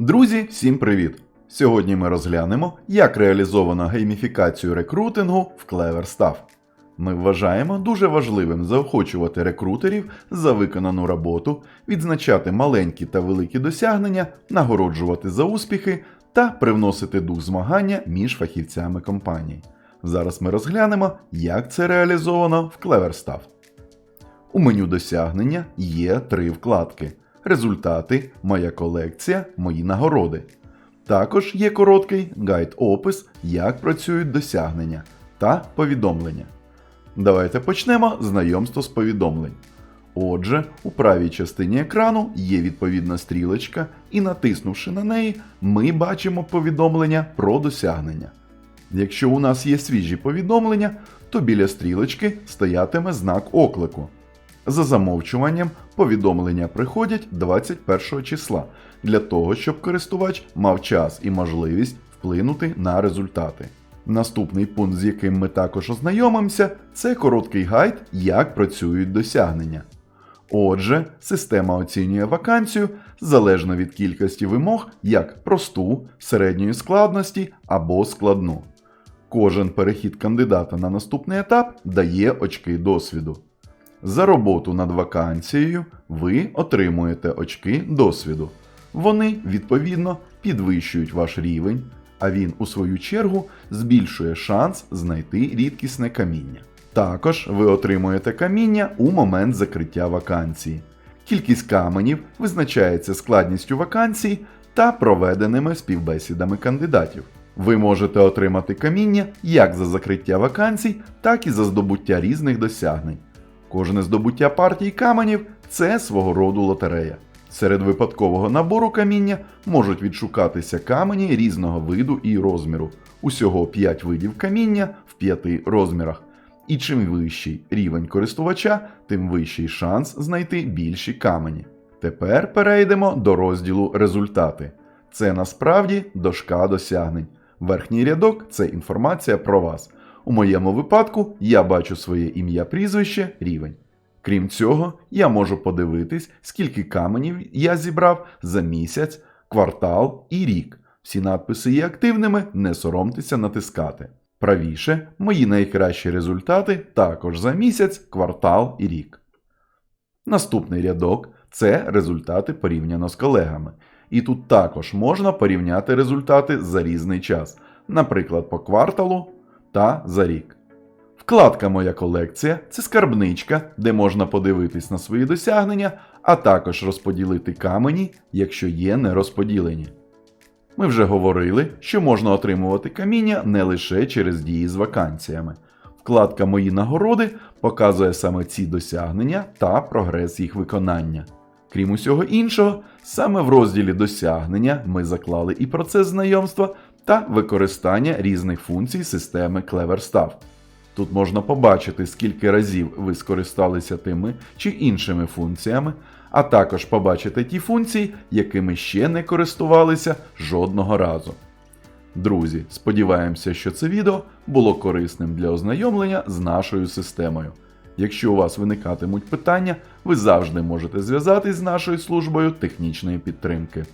Друзі, всім привіт! Сьогодні ми розглянемо, як реалізовано гейміфікацію рекрутингу в CleverStaff. Ми вважаємо дуже важливим заохочувати рекрутерів за виконану роботу, відзначати маленькі та великі досягнення, нагороджувати за успіхи та привносити дух змагання між фахівцями компанії. Зараз ми розглянемо, як це реалізовано в CleverStaff. У меню досягнення є три вкладки: Результати, Моя колекція, Мої нагороди. Також є короткий гайд-опис, як працюють досягнення та повідомлення. Давайте почнемо знайомство з повідомлень. Отже, у правій частині екрану є відповідна стрілочка, і натиснувши на неї, ми бачимо повідомлення про досягнення. Якщо у нас є свіжі повідомлення, то біля стрілочки стоятиме знак оклику. За замовчуванням, повідомлення приходять 21 числа для того, щоб користувач мав час і можливість вплинути на результати. Наступний пункт, з яким ми також ознайомимося, це короткий гайд, як працюють досягнення. Отже, система оцінює вакансію залежно від кількості вимог як просту, середньої складності або складну. Кожен перехід кандидата на наступний етап дає очки досвіду. За роботу над вакансією ви отримуєте очки досвіду. Вони, відповідно, підвищують ваш рівень, а він, у свою чергу, збільшує шанс знайти рідкісне каміння. Також ви отримуєте каміння у момент закриття вакансії. Кількість каменів визначається складністю вакансій та проведеними співбесідами кандидатів. Ви можете отримати каміння як за закриття вакансій, так і за здобуття різних досягнень. Кожне здобуття партій каменів це свого роду лотерея. Серед випадкового набору каміння можуть відшукатися камені різного виду і розміру. Усього 5 видів каміння в 5 розмірах. І чим вищий рівень користувача, тим вищий шанс знайти більші камені. Тепер перейдемо до розділу Результати. Це насправді дошка досягнень. Верхній рядок це інформація про вас. У моєму випадку я бачу своє ім'я, прізвище, рівень. Крім цього, я можу подивитись, скільки каменів я зібрав за місяць, квартал і рік. Всі надписи є активними, не соромтеся натискати. Правіше, мої найкращі результати також за місяць, квартал і рік. Наступний рядок це результати порівняно з колегами. І тут також можна порівняти результати за різний час, наприклад, по кварталу та за рік. Вкладка Моя колекція це скарбничка, де можна подивитись на свої досягнення, а також розподілити камені, якщо є нерозподілені. Ми вже говорили, що можна отримувати каміння не лише через дії з вакансіями. Вкладка Мої нагороди показує саме ці досягнення та прогрес їх виконання. Крім усього іншого, саме в розділі досягнення ми заклали і процес знайомства та використання різних функцій системи CleverStaff. Тут можна побачити, скільки разів ви скористалися тими чи іншими функціями, а також побачити ті функції, якими ще не користувалися жодного разу. Друзі, сподіваємося, що це відео було корисним для ознайомлення з нашою системою. Якщо у вас виникатимуть питання, ви завжди можете зв'язатись з нашою службою технічної підтримки.